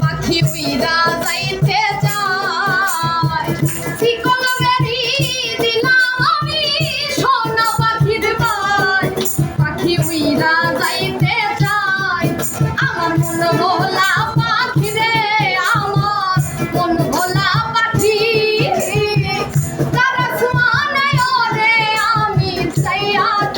পাখি উইদা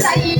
Vamos aí!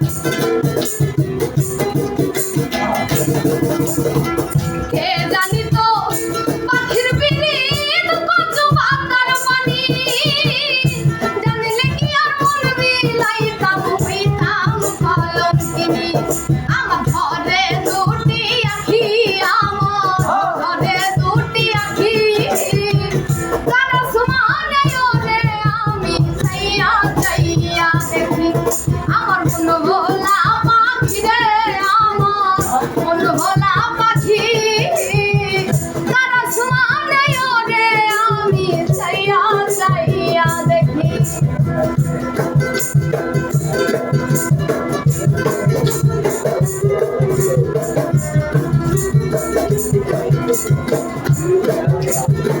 やった!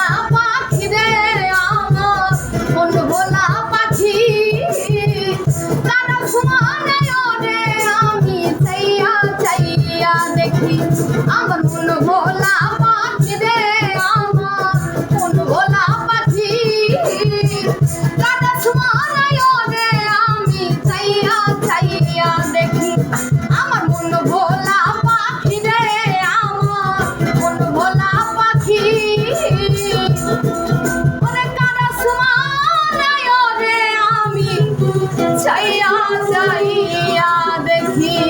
আমার মন ভোলা পাখি দে আমার মন ভোলা পাখি কাটা ছোঁয়ারায় রে আমি চাইয়া চাইয়া দেখি আমার মন ভোলা পাখি দে আমার মন ভোলা পাখি চাইয়া চাইয়া দেখি